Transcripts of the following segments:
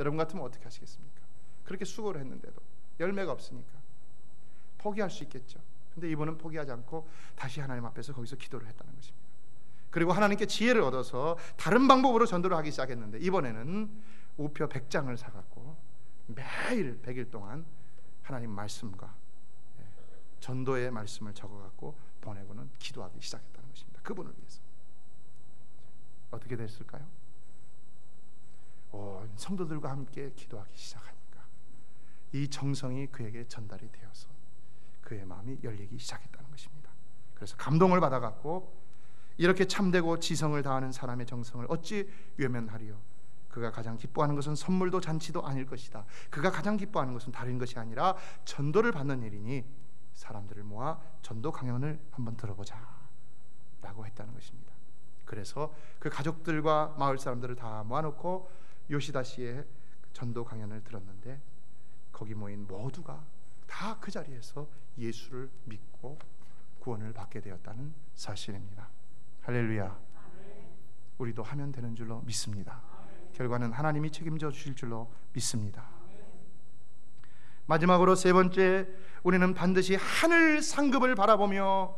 여러분 같으면 어떻게 하시겠습니까? 그렇게 수고를 했는데도 열매가 없으니까 포기할 수 있겠죠. 근데 이분은 포기하지 않고 다시 하나님 앞에서 거기서 기도를 했다는 것입니다. 그리고 하나님께 지혜를 얻어서 다른 방법으로 전도를 하기 시작했는데 이번에는 우표 100장을 사갖고 매일 100일 동안 하나님 말씀과 예, 전도의 말씀을 적어갖고 보내고는 기도하기 시작했다는 것입니다. 그분을 위해서 어떻게 됐을까요? 온 성도들과 함께 기도하기 시작하니까 이 정성이 그에게 전달이 되어서 그의 마음이 열리기 시작했다는 것입니다. 그래서 감동을 받아갖고 이렇게 참되고 지성을 다하는 사람의 정성을 어찌 외면하리요? 그가 가장 기뻐하는 것은 선물도 잔치도 아닐 것이다. 그가 가장 기뻐하는 것은 다른 것이 아니라 전도를 받는 일이니 사람들을 모아 전도 강연을 한번 들어보자 라고 했다는 것입니다. 그래서 그 가족들과 마을 사람들을 다 모아놓고 요시다 씨의 전도 강연을 들었는데 거기 모인 모두가 다 그 자리에서 예수를 믿고 구원을 받게 되었다는 사실입니다. 할렐루야. 우리도 하면 되는 줄로 믿습니다. 결과는 하나님이 책임져 주실 줄로 믿습니다. 마지막으로 세 번째 우리는 반드시 하늘 상급을 바라보며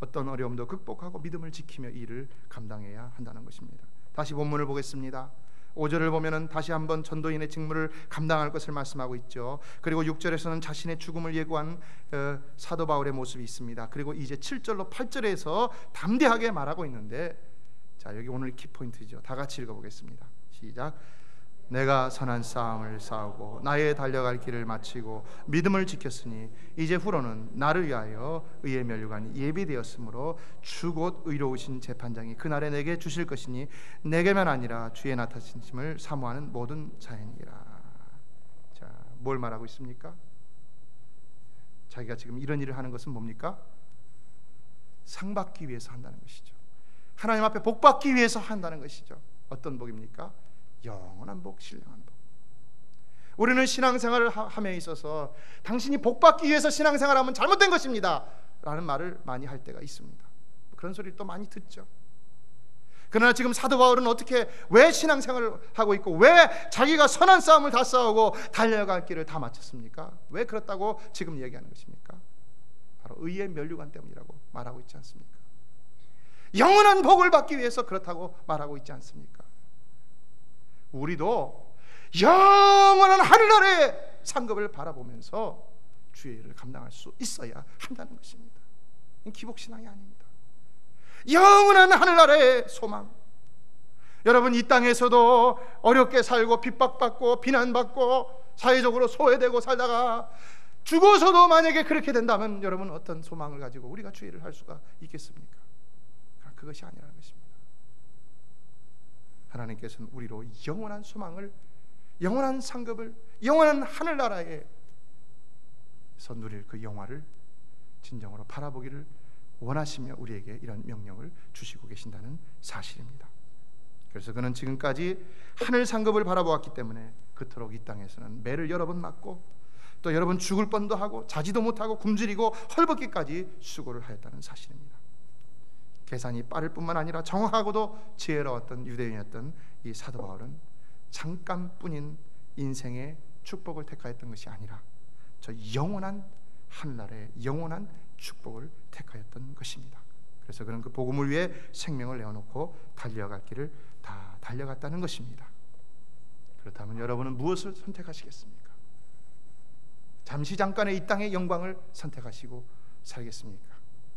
어떤 어려움도 극복하고 믿음을 지키며 일을 감당해야 한다는 것입니다. 다시 본문을 보겠습니다. 5절을 보면은 다시 한번 전도인의 직무를 감당할 것을 말씀하고 있죠. 그리고 6절에서는 자신의 죽음을 예고한 어, 사도 바울의 모습이 있습니다. 그리고 이제 7절로 8절에서 담대하게 말하고 있는데 자, 여기 오늘 키포인트죠. 다 같이 읽어 보겠습니다. 시작. 내가 선한 싸움을 싸우고 나의 달려갈 길을 마치고 믿음을 지켰으니 이제 후로는 나를 위하여 의의 면류관이 예비되었으므로 주곧 의로우신 재판장이 그날에 내게 주실 것이니 내게만 아니라 주의 나타나심을 사모하는 모든 자연이라. 자, 뭘 말하고 있습니까? 자기가 지금 이런 일을 하는 것은 뭡니까? 상 받기 위해서 한다는 것이죠. 하나님 앞에 복 받기 위해서 한다는 것이죠. 어떤 복입니까? 영원한 복, 신령한 복. 우리는 신앙생활을 함에 있어서 당신이 복 받기 위해서 신앙생활 하면 잘못된 것입니다. 라는 말을 많이 할 때가 있습니다. 그런 소리를 또 많이 듣죠. 그러나 지금 사도 바울은 어떻게 왜 신앙생활을 하고 있고 왜 자기가 선한 싸움을 다 싸우고 달려갈 길을 다 마쳤습니까? 왜 그렇다고 지금 얘기하는 것입니까? 바로 의의 면류관 때문이라고 말하고 있지 않습니까? 영원한 복을 받기 위해서 그렇다고 말하고 있지 않습니까? 우리도 영원한 하늘나라의 상급을 바라보면서 주의 일을 감당할 수 있어야 한다는 것입니다. 기복 신앙이 아닙니다. 영원한 하늘나라의 소망. 여러분 이 땅에서도 어렵게 살고 핍박받고 비난받고 사회적으로 소외되고 살다가 죽어서도 만약에 그렇게 된다면 여러분 어떤 소망을 가지고 우리가 주의를 할 수가 있겠습니까? 그것이 아니라는 것입니다. 하나님께서는 우리로 영원한 소망을 영원한 상급을 영원한 하늘나라에 서 누릴 그 영화를 진정으로 바라보기를 원하시며 우리에게 이런 명령을 주시고 계신다는 사실입니다. 그래서 그는 지금까지 하늘 상급을 바라보았기 때문에 그토록 이 땅에서는 매를 여러 번 맞고 또 여러 번 죽을 뻔도 하고 자지도 못하고 굶주리고 헐벗기까지 수고를 하였다는 사실입니다. 계산이 빠를 뿐만 아니라 정확하고도 지혜로웠던 유대인이었던 이 사도 바울은 잠깐뿐인 인생의 축복을 택하였던 것이 아니라 저 영원한 한날의 영원한 축복을 택하였던 것입니다. 그래서 그는 그 복음을 위해 생명을 내어놓고 달려갈 길을 다 달려갔다는 것입니다. 그렇다면 여러분은 무엇을 선택하시겠습니까? 잠시 잠깐의 이 땅의 영광을 선택하시고 살겠습니까?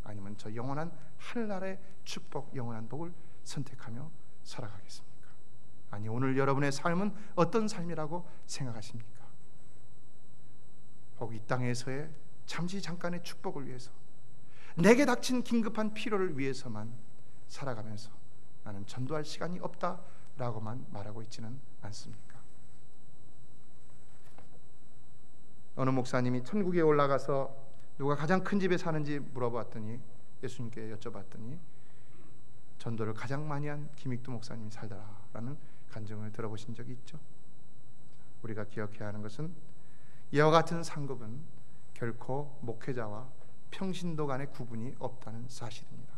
아니면 저 영원한 하늘나라의 축복, 영원한 복을 선택하며 살아가겠습니까? 아니 오늘 여러분의 삶은 어떤 삶이라고 생각하십니까? 혹 이 땅에서의 잠시 잠깐의 축복을 위해서 내게 닥친 긴급한 필요를 위해서만 살아가면서 나는 전도할 시간이 없다라고만 말하고 있지는 않습니까? 어느 목사님이 천국에 올라가서 누가 가장 큰 집에 사는지 물어봤더니 예수님께 여쭤봤더니 전도를 가장 많이 한 김익두 목사님이 살다라는 간증을 들어보신 적이 있죠. 우리가 기억해야 하는 것은 이와 같은 상급은 결코 목회자와 평신도 간의 구분이 없다는 사실입니다.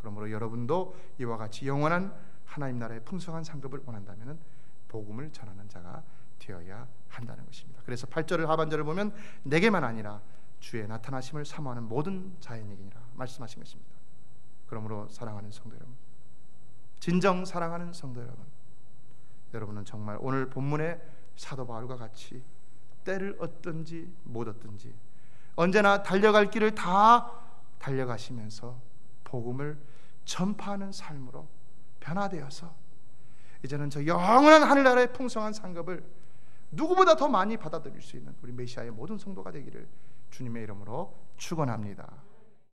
그러므로 여러분도 이와 같이 영원한 하나님 나라의 풍성한 상급을 원한다면 복음을 전하는 자가 되어야 한다는 것입니다. 그래서 8절을 하반절을 보면 내게만 아니라 주의 나타나심을 사모하는 모든 자연에게니라 말씀하신 것입니다. 그러므로 사랑하는 성도 여러분, 진정 사랑하는 성도 여러분, 여러분은 정말 오늘 본문의 사도 바울과 같이 때를 얻든지 못 얻든지 언제나 달려갈 길을 다 달려가시면서 복음을 전파하는 삶으로 변화되어서 이제는 저 영원한 하늘나라의 풍성한 상급을 누구보다 더 많이 받아들일 수 있는 우리 메시아의 모든 성도가 되기를 주님의 이름으로 축원합니다.